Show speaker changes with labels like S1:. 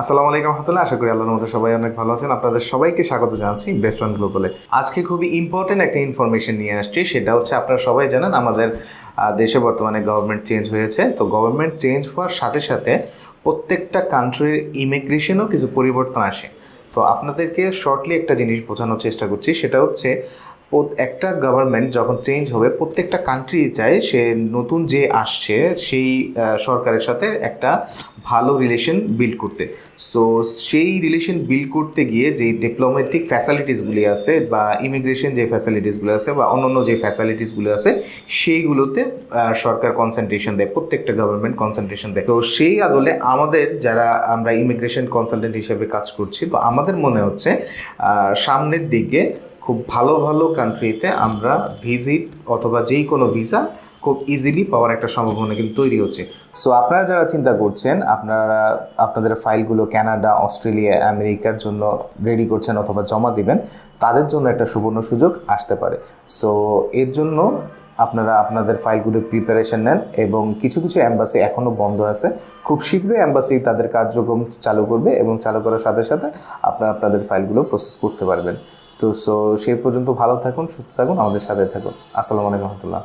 S1: আসসালামু আলাইকুম রহমতুল্লাহ, আশা করি আল্লাহর মতো সবাই অনেক ভালো আছেন। আপনাদের সবাইকে স্বাগত জানাচ্ছি বেস্ট ওয়ান গ্লোবালে আজকে খুবই ইম্পর্টেন্ট একটা ইনফরমেশন নিয়ে আসছি, সেটা হচ্ছে আপনারা সবাই জানেন আমাদের দেশে বর্তমানে গভর্নমেন্ট চেঞ্জ হয়েছে। তো গভর্নমেন্ট চেঞ্জ হওয়ার সাথে সাথে প্রত্যেকটা কান্ট্রির ইমিগ্রেশনও কিছু পরিবর্তন আসে। তো আপনাদেরকে শর্টলি একটা জিনিস বোঝানোর চেষ্টা করছি, সেটা হচ্ছে একটা গভর্নমেন্ট যখন চেঞ্জ হবে, প্রত্যেকটা কান্ট্রি চায় সে নতুন যে আসছে, সেই সরকারের সাথে একটা ভালো রিলেশন বিল্ড করতে। সো সেই রিলেশন বিল্ড করতে গিয়ে যে ডিপ্লোম্যাটিক ফ্যাসিলিটিসগুলি আছে বা ইমিগ্রেশন যে ফ্যাসিলিটিসগুলো আছে বা অন্যান্য যে ফ্যাসিলিটিসগুলো আছে, সেইগুলোতে সরকার কনসেন্ট্রেশন দেয়, প্রত্যেকটা গভর্নমেন্ট কনসেন্ট্রেশন দেয়। তো সেই আদলে আমাদের যারা আমরা ইমিগ্রেশন কনসালটেন্ট হিসেবে কাজ করছি, তো আমাদের মনে হচ্ছে সামনের দিকে খুব ভালো ভালো কান্ট্রিতে আমরা ভিজিট অথবা যেই কোনো ভিসা খুব ইজিলি পাওয়ার একটা সম্ভাবনা কিন্তু তৈরি হচ্ছে। সো আপনারা যারা চিন্তা করছেন, আপনারা, আপনাদের ফাইলগুলো কানাডা অস্ট্রেলিয়া আমেরিকার জন্য রেডি করছেন অথবা জমা দিবেন, তাদের জন্য একটা সুবর্ণ সুযোগ আসতে পারে। সো এর জন্য আপনারা আপনাদের ফাইলগুলো প্রিপারেশন নেন এবং কিছু কিছু অ্যাম্বাসি এখনও বন্ধ আছে। খুব শীঘ্রই অ্যাম্বাসি তাদের কার্যক্রম চালু করবে এবং চালু করার সাথে সাথে আপনারা আপনাদের ফাইলগুলো প্রসেস করতে পারবেন। তো সো সেই পর্যন্ত ভালো থাকুন সুস্থ থাকুন আমাদের সাথে থাকুন। আসসালামু আলাইকুম রহমতুল্লাহ।